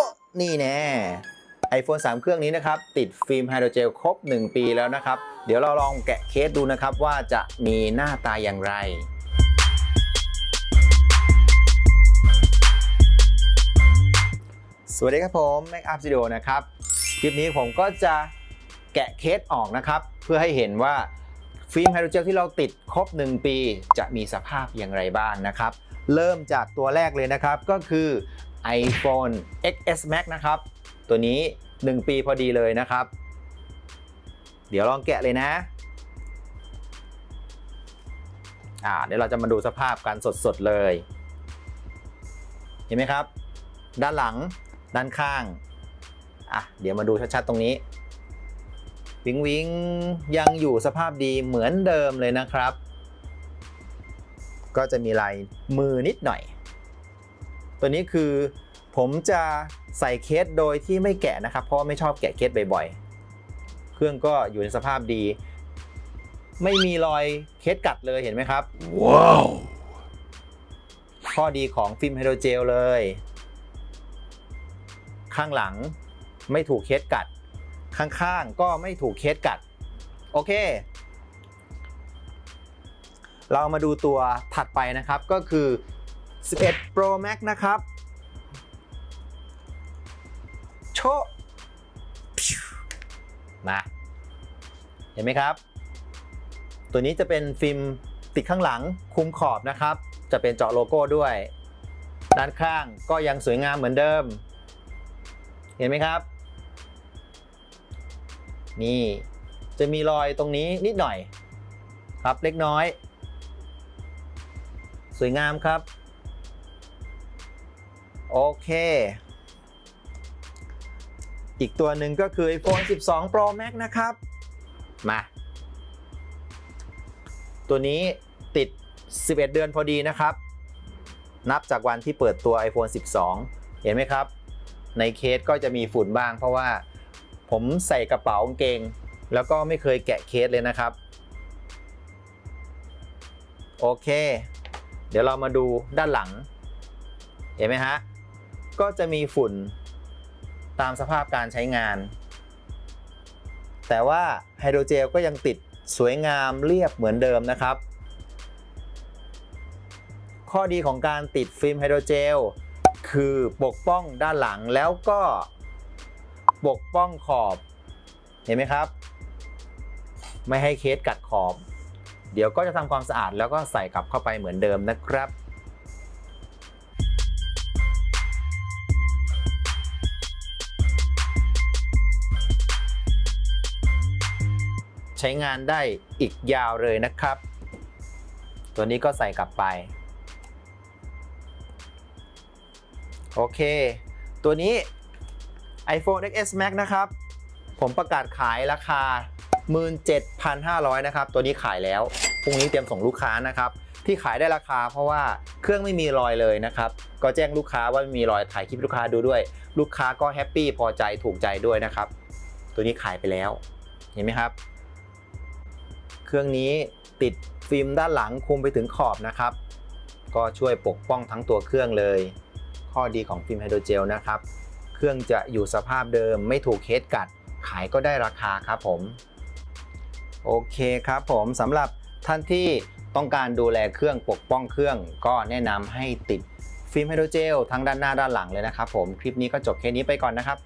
ะนี่แน่ iPhone 3 เครื่องนี้นะครับ ติดฟิล์มไฮโดรเจลครบ 1 ปีแล้วนะครับ เดี๋ยวเราลองแกะเคสดูนะครับ ว่าจะมีหน้าตาอย่างไรสวัสดีครับผม Make Up Studio นะครับ คลิปนี้ผมก็จะแกะเคสออกนะครับ เพื่อให้เห็นว่าฟิล์มไฮโดรเจลที่เราติดครบ 1 ปี จะมีสภาพอย่างไรบ้างนะครับ เริ่มจากตัวแรกเลยนะครับก็คือ iPhone XS Max นะครับ ตัวนี้ 1 ปีพอดีเลยนะครับ เดี๋ยวลองแกะเลยนะ อ่าเดี๋ยวเราจะมาดูสภาพการสดๆเลย เห็นไหมครับ ด้านหลังด้านข้าง อะ เดี๋ยวมาดูชัดๆตรงนี้ วิงวิงยังอยู่สภาพดีเหมือนเดิมเลยนะครับ ก็จะมีลายมือนิดหน่อย ตัวนี้คือผมจะใส่เคสโดยที่ไม่แกะนะครับ เพราะว่าไม่ชอบแกะเคสบ่อยๆ เครื่องก็อยู่ในสภาพดี ไม่มีรอยเคสกัดเลยเห็นไหมครับ ว้าว ข้อดีของฟิล์มไฮโดรเจลเลย ข้างหลังไม่ถูกเคสกัด ข้างๆก็ไม่ถูกเคสกัด โอเค เรามาดูตัวถัดไปนะครับก็คือ 11 Pro Max นะครับ โชมาเห็นไหมครับ ตัวนี้จะเป็นฟิล์มติดข้างหลังคุมขอบนะครับ จะเป็นเจาะโลโก้ด้วย ด้านข้างก็ยังสวยงามเหมือนเดิม เห็นไหมครับ นี่จะมีรอยตรงนี้นิดหน่อย ครับเล็กน้อย สวยงามครับ โอเค อีกตัวหนึ่งก็คือ iPhone 12 Pro Max นะครับ มา ตัวนี้ติด 11 เดือนพอดีนะครับ นับจากวันที่เปิดตัว iPhone 12 เห็นไหมครับ ในเคสก็จะมีฝุ่นบ้างเพราะว่าผมใส่กระเป๋ากางเกง แล้วก็ไม่เคยแกะเคสเลยนะครับ โอเค เดี๋ยวเรามาดูด้านหลัง เห็นไหมฮะ ก็จะมีฝุ่นตามสภาพการใช้งาน แต่ว่าไฮโดรเจลก็ยังติดสวยงามเรียบเหมือนเดิมนะครับ ข้อดีของการติดฟิล์มไฮโดรเจลคือปกป้องด้านหลังแล้วก็ปกป้องขอบเห็นไหมครับ ไม่ให้เคสกัดขอบ เดี๋ยวก็จะทำความสะอาดแล้วก็ใส่กลับเข้าไปเหมือนเดิมนะครับ ใช้งานได้อีกยาวเลยนะครับ ตัวนี้ก็ใส่กลับไป โอเค ตัวนี้ iPhone XS Max นะครับ ผมประกาศขายราคา 17,500 นะครับ ตัวนี้ขายแล้ว พรุ่งนี้เตรียมส่งลูกค้านะครับ ที่ขายได้ราคาเพราะว่าเครื่องไม่มีรอยเลยนะครับ ก็แจ้งลูกค้าว่าไม่มีรอยถ่ายคลิปลูกค้าดูด้วย ลูกค้าก็แฮปปี้พอใจถูกใจด้วยนะครับ ตัวนี้ขายไปแล้ว เห็นไหมครับ เครื่องนี้ติดฟิล์มด้านหลังคุมไปถึงขอบนะครับ ก็ช่วยปกป้องทั้งตัวเครื่องเลย ข้อดีของฟิล์มไฮโดรเจลนะครับ เครื่องจะอยู่สภาพเดิมไม่ถูกเคสกัด ขายก็ได้ราคาครับผม โอเคครับผมสำหรับท่านที่ต้องการดูแลเครื่องปกป้องเครื่อง ก็แนะนำให้ติดฟิล์มไฮโดรเจลทั้งด้านหน้าด้านหลังเลยนะครับผม คลิปนี้ก็จบแค่นี้ไปก่อนนะครับ